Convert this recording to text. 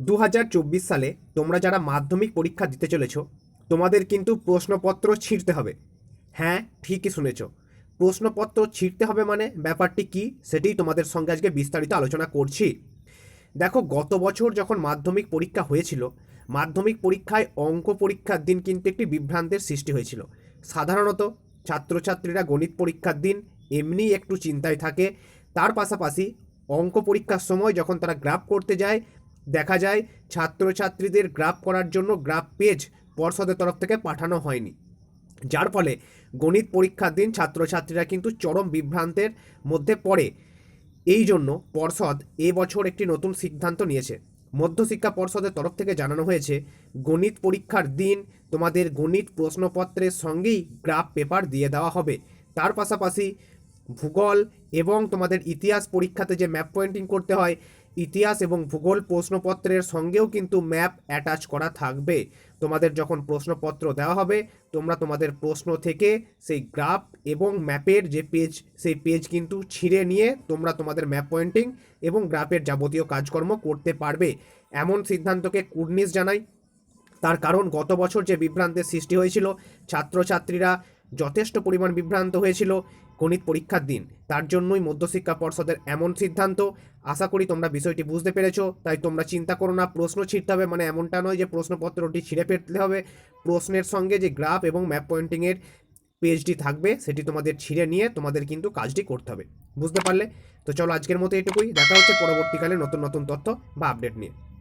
দু হাজার চব্বিশ সালে তোমরা যারা মাধ্যমিক পরীক্ষা দিতে চলেছ, তোমাদের কিন্তু প্রশ্নপত্র ছিঁড়তে হবে। হ্যাঁ ঠিকই শুনেছ। প্রশ্নপত্র ছিঁড়তে হবে মানে ব্যাপারটি কি সেটাই তোমাদের সঙ্গে আজকে বিস্তারিত আলোচনা করছি। দেখো, গত বছর যখন মাধ্যমিক পরীক্ষা হয়েছিল, মাধ্যমিক পরীক্ষায় অঙ্ক পরীক্ষার দিন কিন্তু একটি বিভ্রান্তের সৃষ্টি হয়েছিল। সাধারণত ছাত্রছাত্রীরা গণিত পরীক্ষার দিন এমনি একটু চিন্তায় থাকে। তার পাশাপাশি অঙ্ক পরীক্ষার সময় যখন তারা গ্রাফ করতে যায় দেখা যায় ছাত্রছাত্রীদের গ্রাফ করার জন্য গ্রাফ পেজ পর্ষদের তরফ থেকে পাঠানো হয়নি। যার ফলে গণিত পরীক্ষার দিন ছাত্রছাত্রীরা কিন্তু চরম বিভ্রান্তের মধ্যে পড়ে। এই জন্য পর্ষদ এবছর একটি নতুন সিদ্ধান্ত নিয়েছে। মধ্যশিক্ষা পর্ষদের তরফ থেকে জানানো হয়েছে, গণিত পরীক্ষার দিন তোমাদের গণিত প্রশ্নপত্রের সঙ্গেই গ্রাফ পেপার দিয়ে দেওয়া হবে। তার পাশাপাশি ভূগোল এবং তোমাদের ইতিহাস পরীক্ষাতে যে ম্যাপ পয়েন্টিং করতে হয় ইতিহাস এবং ভূগোল প্রশ্নপত্রের সঙ্গেও কিন্তু ম্যাপ অ্যাটাচ করা থাকবে। তোমাদের যখন প্রশ্নপত্র দেওয়া হবে, তোমরা তোমাদের প্রশ্ন থেকে সেই গ্রাফ এবং ম্যাপের যে পেজ, সেই পেজ কিন্তু ছিঁড়ে নিয়ে তোমরা তোমাদের ম্যাপ পয়েন্টিং এবং গ্রাফের যাবতীয় কাজকর্ম করতে পারবে। এমন সিদ্ধান্তকে কুর্নিশ জানাই। তার কারণ, গত বছর যে বিভ্রান্তের সৃষ্টি হয়েছিল, ছাত্রছাত্রীরা যথেষ্ট পরিমাণ বিভ্রান্ত হয়েছিল। গণিত পরীক্ষার দিন। তার জন্যই মধ্যশিক্ষা পর্ষদের এমন সিদ্ধান্ত। আশা করি তোমরা বিষয়টি বুঝতে পেরেছ। তাই তোমরা চিন্তা করো না, প্রশ্ন ছিঁড়তে হবে মানে এমনটা নয় যে প্রশ্নপত্রটি ছিঁড়ে ফেলতে হবে। প্রশ্নের সঙ্গে যে গ্রাফ এবং ম্যাপ পয়েন্টিংয়ের পেজটি থাকবে, সেটি তোমাদের ছিঁড়ে নিয়ে তোমাদের কিন্তু কাজটি করতে হবে। বুঝতে পারলে? তো চলো আজকের মতো এটুকুই। দেখা হচ্ছে পরবর্তীকালে নতুন নতুন তথ্য বা আপডেট নিয়ে।